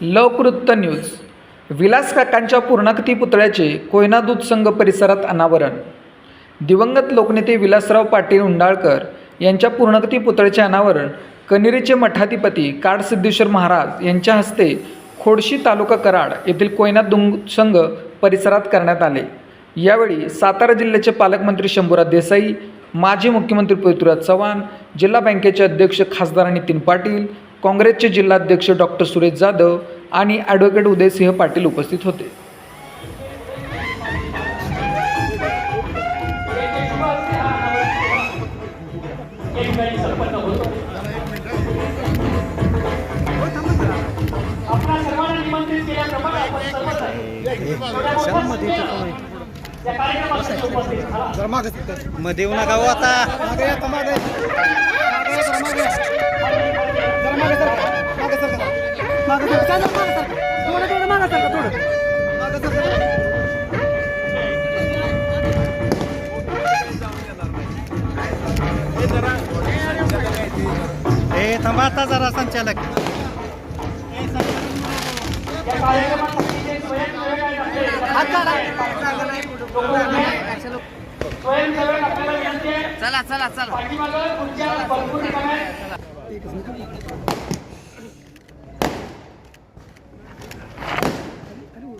लवकृत्त news. Vilas काकांच्या पूर्णाकृती पुतळ्याचे कोयना दूध संघ परिसरात अनावरण. दिवंगत लोकनेते विलासराव पाटील उंडाळकर यांच्या पूर्णाकृती पुतळ्याचे अनावरण कनेरीचे मठाधिपती काडसिद्धेश्वर महाराज यांच्या हस्ते खोडशी तालुका कराड येथील कोयना दुंग संघ परिसरात करण्यात आले. यावेळी सातारा जिल्ह्याचे पालकमंत्री शंभूराज देसाई माजी मुख्यमंत्री पृथ्वीराज चव्हाण जिल्हा बँकेचे अध्यक्ष खासदार नितीन पाटील काँग्रेसचे जिल्हाध्यक्ष डॉक्टर सुरेश जाधव आणि ॲडव्होकेट उदयसिंह पाटील उपस्थित होते मध्ये येऊ नका आता येऊ नका हो आता हे थांबा जरा संचालक. चला चला चला.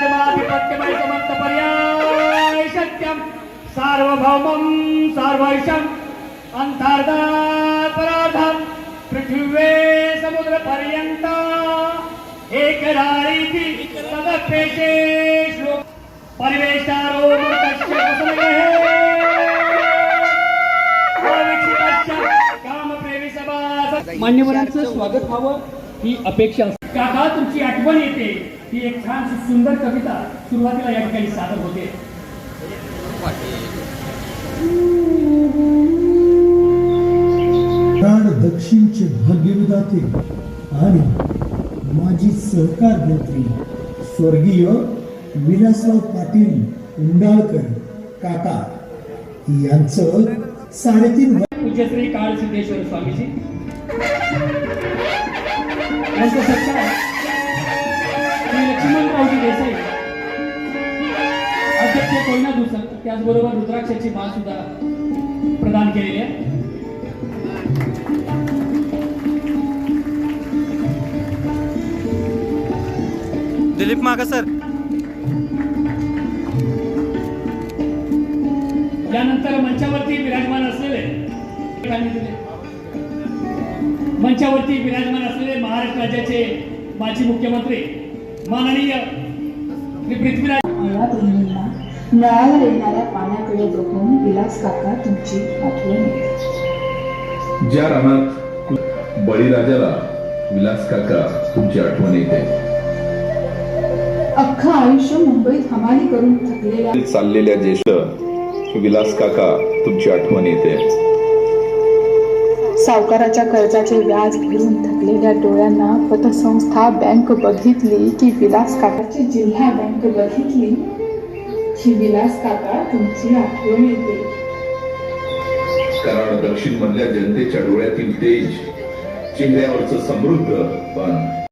महाराज्यमाधिपत्यमय समर्थपर्याय सत्यं सार्वभौमं सार्वैशम् अंतर्धापराधं पृथिवे समुद्रपर्यन्त एकराळीति तदपेशे श्लोक परिवेशारो मृतस्य कुसुमगेः मान्यवरांचं स्वागत व्हावं ही अपेक्षा काका तुमची आठवण येते. ही एक छान सुंदर कविता सुरुवातीला या ठिकाणी सादर होते. दक्षिणचे भाग्यविधाते आणि माजी सहकार मंत्री स्वर्गीय विलासराव पाटील उंडाळकर काका यांचं साडेतीन पूज्यश्री काळ सिद्धेश्वर स्वामीजी. यांचं सत्कार त्याचबरोबर रुद्राक्षाची माळ सुद्धा प्रदान केलेली आहे. दिलीप मागा सर. यानंतर मंचावरती विराजमान असलेले मंचावरती विराजमान असलेले महाराष्ट्र राज्याचे माजी मुख्यमंत्री माननीय पृथ्वीराज नळावर येणाऱ्या पाण्याकडे बघून विलास काका तुमची आठवण येते ज्या रानात बळीराजाला विलास काका तुमची आठवण येते. अख्खं आयुष्य मुंबईत हमाली करून थकलेल्या चाललेल्या ज्येष्ठ विलास काका तुमची आठवण येते. सावकाराच्या कर्जाचे व्याज भरून थकलेल्या डोळ्यांना पतसंस्था बँक बघितली की विलास काकाची जिल्हा बँक बघितली ही विलास काका तुमची आठवण येते. कारण दक्षिण मधल्या जनतेच्या डोळ्यातील तेज चेहऱ्यावरचं समृद्ध पण